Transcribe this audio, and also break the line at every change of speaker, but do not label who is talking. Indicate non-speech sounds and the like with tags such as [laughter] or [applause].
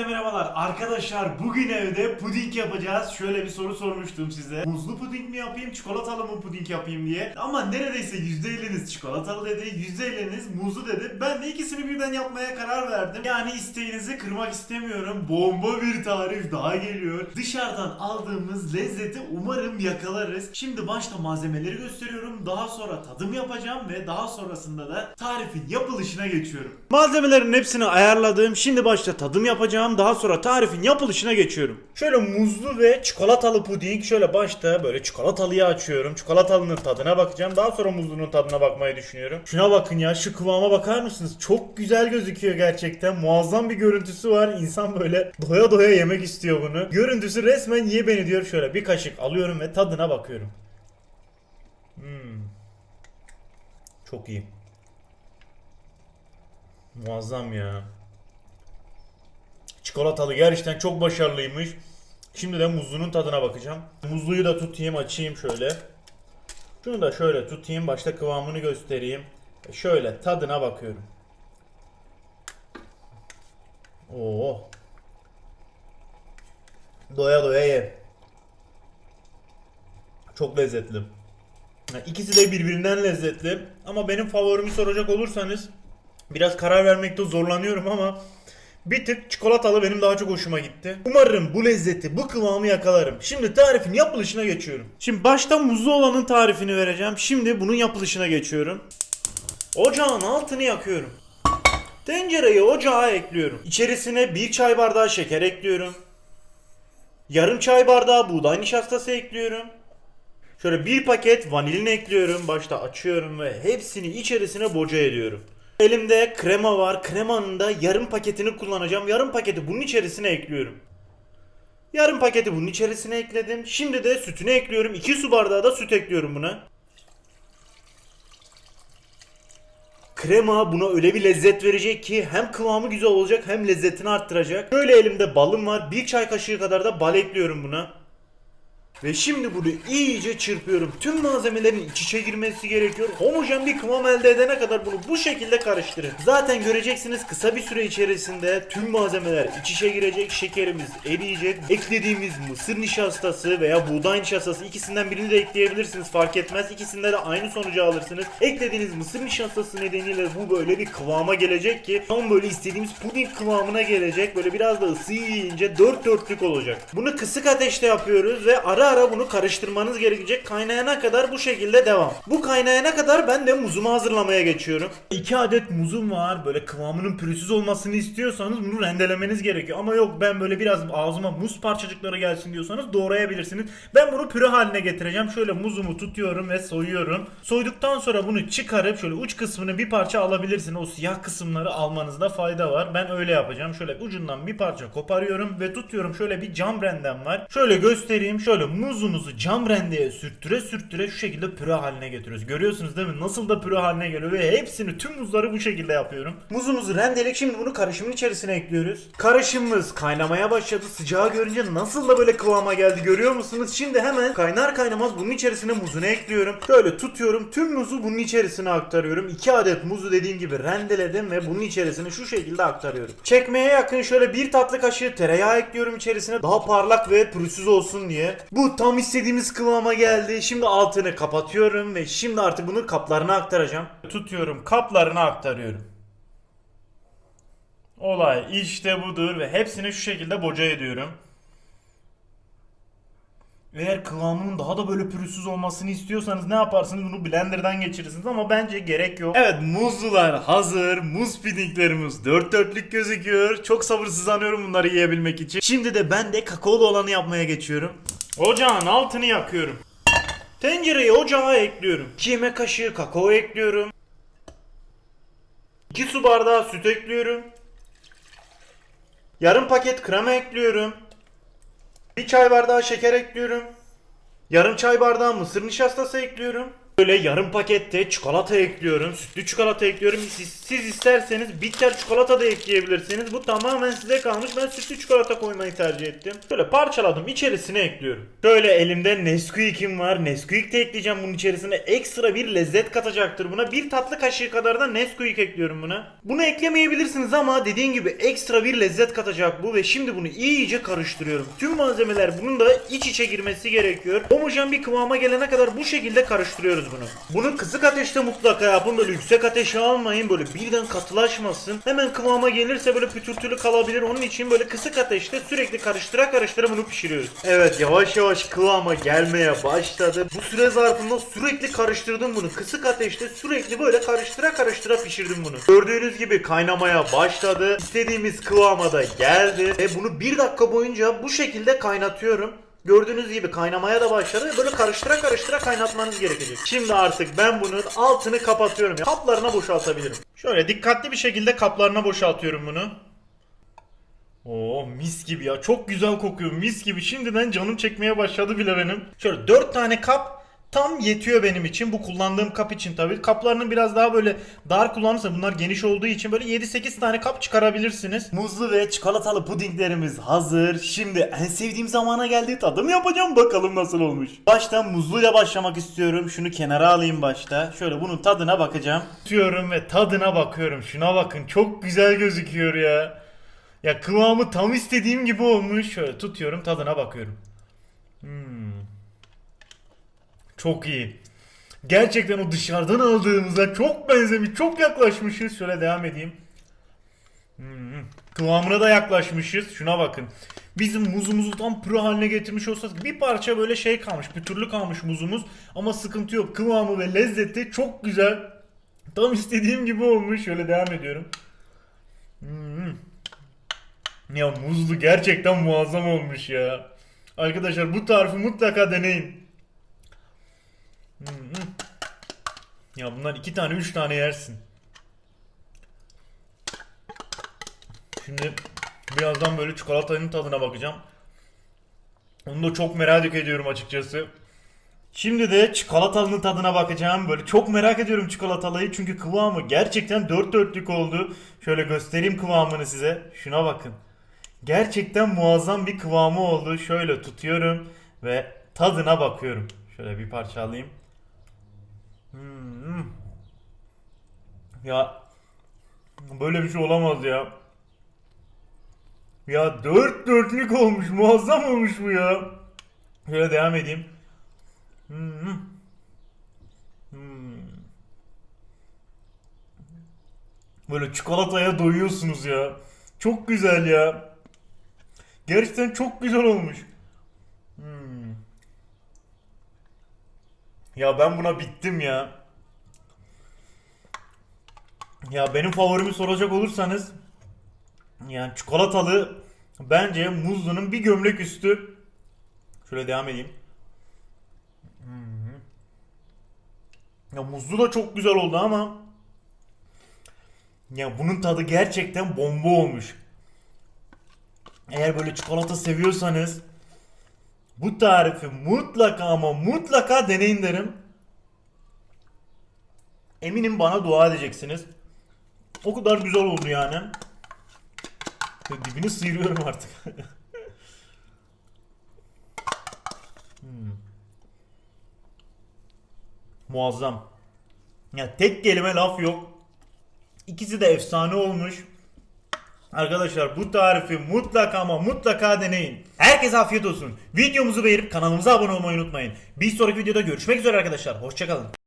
Herkese merhabalar. Arkadaşlar bugün evde puding yapacağız. Şöyle bir soru sormuştum size. Muzlu puding mi yapayım, çikolatalı mı puding yapayım diye. Ama neredeyse %50'niz çikolatalı dedi, %50'niz muzlu dedi. Ben de ikisini birden yapmaya karar verdim. Yani isteğinizi kırmak istemiyorum. Bomba bir tarif daha geliyor. Dışarıdan aldığımız lezzeti umarım yakalarız. Şimdi başta malzemeleri gösteriyorum. Daha sonra tadım yapacağım ve daha sonrasında da tarifin yapılışına geçiyorum. Malzemelerin hepsini ayarladım. Şimdi başta tadım yapacağım. Daha sonra tarifin yapılışına geçiyorum. Şöyle muzlu ve çikolatalı puding. Şöyle başta böyle çikolatalıyı açıyorum. Çikolatalının tadına bakacağım. Daha sonra muzlunun tadına bakmayı düşünüyorum. Şuna bakın ya şu kıvama bakar mısınız? Çok güzel gözüküyor gerçekten. Muazzam bir görüntüsü var. İnsan böyle doya doya yemek istiyor bunu. Görüntüsü resmen ye beni diyor. Şöyle bir kaşık alıyorum ve tadına bakıyorum. Hmm. Çok iyi. Muazzam ya. Çikolatalı gerçekten çok başarılıymış. Şimdi de muzlunun tadına bakacağım. Muzluyu da tutayım açayım şöyle. Şunu da şöyle tutayım başta kıvamını göstereyim. Şöyle tadına bakıyorum. Oo. Doya doya ye. Çok lezzetli. İkisi de birbirinden lezzetli. Ama benim favorimi soracak olursanız biraz karar vermekte zorlanıyorum ama bir tık çikolatalı benim daha çok hoşuma gitti. Umarım bu lezzeti, bu kıvamı yakalarım. Şimdi tarifin yapılışına geçiyorum. Şimdi başta muzlu olanın tarifini vereceğim. Şimdi bunun yapılışına geçiyorum. Ocağın altını yakıyorum. Tencereyi ocağa ekliyorum. İçerisine bir çay bardağı şeker ekliyorum. Yarım çay bardağı buğday nişastası ekliyorum. Şöyle bir paket vanilin ekliyorum. Başta açıyorum ve hepsini içerisine boca ediyorum. Elimde krema var. Kremanın da yarım paketini kullanacağım. Yarım paketi bunun içerisine ekliyorum. Yarım paketi bunun içerisine ekledim. Şimdi de sütünü ekliyorum. 2 su bardağı da süt ekliyorum buna. Krema buna öyle bir lezzet verecek ki hem kıvamı güzel olacak hem lezzetini arttıracak. Böyle elimde balım var. Bir çay kaşığı kadar da bal ekliyorum buna. Ve şimdi bunu iyice çırpıyorum. Tüm malzemelerin iç içe girmesi gerekiyor. Homojen bir kıvam elde edene kadar bunu bu şekilde karıştırın. Zaten göreceksiniz kısa bir süre içerisinde tüm malzemeler iç içe girecek. Şekerimiz eriyecek. Eklediğimiz mısır nişastası veya buğday nişastası ikisinden birini de ekleyebilirsiniz. Fark etmez. İkisinde de aynı sonucu alırsınız. Eklediğiniz mısır nişastası nedeniyle bu böyle bir kıvama gelecek ki tam böyle istediğimiz puding kıvamına gelecek. Böyle biraz da ısı yiyince dört dörtlük olacak. Bunu kısık ateşte yapıyoruz ve ara ara bunu karıştırmanız gerekecek. Kaynayana kadar bu şekilde devam. Bu kaynayana kadar ben de muzumu hazırlamaya geçiyorum. 2 adet muzum var. Böyle kıvamının pürüzsüz olmasını istiyorsanız bunu rendelemeniz gerekiyor. Ama yok ben böyle biraz ağzıma muz parçacıkları gelsin diyorsanız doğrayabilirsiniz. Ben bunu püre haline getireceğim. Şöyle muzumu tutuyorum ve soyuyorum. Soyduktan sonra bunu çıkarıp şöyle uç kısmını bir parça alabilirsiniz. O siyah kısımları almanızda fayda var. Ben öyle yapacağım. Şöyle ucundan bir parça koparıyorum ve tutuyorum. Şöyle bir cam rendem var. Şöyle göstereyim. Şöyle muzumuzu cam rendeye sürttüre sürttüre şu şekilde püre haline getiriyoruz. Görüyorsunuz değil mi? Nasıl da püre haline geliyor ve hepsini tüm muzları bu şekilde yapıyorum. Muzumuzu rendelek şimdi bunu karışımın içerisine ekliyoruz. Karışımımız kaynamaya başladı. Sıcağı görünce nasıl da böyle kıvama geldi görüyor musunuz? Şimdi hemen kaynar kaynamaz bunun içerisine muzunu ekliyorum. Şöyle tutuyorum. Tüm muzu bunun içerisine aktarıyorum. 2 adet muzu dediğim gibi rendeledim ve bunun içerisine şu şekilde aktarıyorum. Çekmeye yakın şöyle bir tatlı kaşığı tereyağı ekliyorum içerisine. Daha parlak ve pürüzsüz olsun diye. Bu tam istediğimiz kıvama geldi. Şimdi altını kapatıyorum ve şimdi artık bunu kaplarına aktaracağım. Tutuyorum kaplarına aktarıyorum. Olay işte budur ve hepsini şu şekilde boca ediyorum. Eğer kıvamının daha da böyle pürüzsüz olmasını istiyorsanız ne yaparsınız? Bunu blenderdan geçirirsiniz ama bence gerek yok. Evet muzlular hazır. Muz pudinglerimiz dört dörtlük gözüküyor. Çok sabırsızlanıyorum bunları yiyebilmek için. Şimdi de ben de kakaolu olanı yapmaya geçiyorum. Ocağın altını yakıyorum. Tencereyi ocağa ekliyorum. 2 yemek kaşığı kakao ekliyorum. 2 su bardağı süt ekliyorum. Yarım paket krema ekliyorum. Bir çay bardağı şeker ekliyorum. Yarım çay bardağı mısır nişastası ekliyorum. Böyle yarım pakette çikolata ekliyorum. Sütlü çikolata ekliyorum. Siz, siz isterseniz bitter çikolata da ekleyebilirsiniz. Bu tamamen size kalmış. Ben sütlü çikolata koymayı tercih ettim. Şöyle parçaladım. içerisine ekliyorum. Şöyle elimde Nesquik'im var. Nesquik de ekleyeceğim bunun içerisine. Ekstra bir lezzet katacaktır buna. Bir tatlı kaşığı kadar da Nesquik ekliyorum buna. Bunu eklemeyebilirsiniz ama dediğim gibi ekstra bir lezzet katacak bu ve şimdi bunu iyice karıştırıyorum. Tüm malzemeler bunun da iç içe girmesi gerekiyor. Homojen bir kıvama gelene kadar bu şekilde karıştırıyoruz bunu. Bunu kısık ateşte mutlaka yapın. Böyle yüksek ateşe almayın. Böyle birden katılaşmasın. Hemen kıvama gelirse böyle pütürtülü kalabilir. Onun için böyle kısık ateşte sürekli karıştıra karıştıra bunu pişiriyoruz. Evet yavaş yavaş kıvama gelmeye başladı. Bu süre zarfında sürekli karıştırdım bunu. Kısık ateşte sürekli böyle karıştıra karıştıra pişirdim bunu. Gördüğünüz gibi kaynamaya başladı. İstediğimiz kıvama da geldi. Ve bunu bir dakika boyunca bu şekilde kaynatıyorum. Gördüğünüz gibi kaynamaya da başladı. Böyle karıştıra karıştıra kaynatmanız gerekecek. Şimdi artık ben bunun altını kapatıyorum. Kaplarına boşaltabilirim. Şöyle dikkatli bir şekilde kaplarına boşaltıyorum bunu. Oo mis gibi ya. Çok güzel kokuyor. Mis gibi. Şimdiden canım çekmeye başladı bile benim. Şöyle 4 tane kap tam yetiyor benim için. Bu kullandığım kap için tabii. Kaplarının biraz daha böyle dar kullanırsa bunlar geniş olduğu için böyle 7-8 tane kap çıkarabilirsiniz. Muzlu ve çikolatalı pudinglerimiz hazır. Şimdi en sevdiğim zamana geldi. Tadım yapacağım bakalım nasıl olmuş. Baştan muzluyla başlamak istiyorum. Şunu kenara alayım başta. Şöyle bunun tadına bakacağım. Tutuyorum ve tadına bakıyorum. Şuna bakın. Çok güzel gözüküyor ya. Ya kıvamı tam istediğim gibi olmuş. Şöyle tutuyorum tadına bakıyorum. Hmm. Çok iyi. Gerçekten o dışarıdan aldığımıza çok benzemiş, çok yaklaşmışız. Şöyle devam edeyim. Hmm. Kıvamına da yaklaşmışız. Şuna bakın. Bizim muzumuzu tam püre haline getirmiş olsak bir parça böyle şey kalmış, pütürlü kalmış muzumuz. Ama sıkıntı yok. Kıvamı ve lezzeti çok güzel. Tam istediğim gibi olmuş. Şöyle devam ediyorum. Hmm. Ya muzlu gerçekten muazzam olmuş ya. Arkadaşlar bu tarifi mutlaka deneyin. Ya bunlar iki tane üç tane yersin. Şimdi birazdan böyle çikolatanın tadına bakacağım. Onu da çok merak ediyorum açıkçası. Şimdi de çikolatalının tadına bakacağım. Böyle çok merak ediyorum çikolatalıyı çünkü kıvamı gerçekten dört dörtlük oldu. Şöyle göstereyim kıvamını size. Şuna bakın. Gerçekten muazzam bir kıvamı oldu. Şöyle tutuyorum ve tadına bakıyorum. Şöyle bir parça alayım. Hmm. Ya böyle bir şey olamaz ya. Ya dört dörtlük olmuş. Muazzam olmuş bu ya. Şöyle devam edeyim. Hmm. Hmm. Böyle çikolataya doyuyorsunuz ya. Çok güzel ya. Gerçekten çok güzel olmuş. Hmm. Ya ben buna bittim ya. Ya benim favorimi soracak olursanız yani çikolatalı bence muzlunun bir gömlek üstü. Şöyle devam edeyim. Hmm. Ya muzlu da çok güzel oldu ama ya bunun tadı gerçekten bomba olmuş. Eğer böyle çikolata seviyorsanız bu tarifi mutlaka ama mutlaka deneyin derim. Eminim bana dua edeceksiniz. O kadar güzel oldu yani. Ya Dibini sıyırıyorum artık. [laughs] Hmm. Muazzam. Ya tek kelime laf yok. İkisi de efsane olmuş. Arkadaşlar bu tarifi mutlaka ama mutlaka deneyin. Herkese afiyet olsun. Videomuzu beğenip kanalımıza abone olmayı unutmayın. Bir sonraki videoda görüşmek üzere arkadaşlar. Hoşçakalın.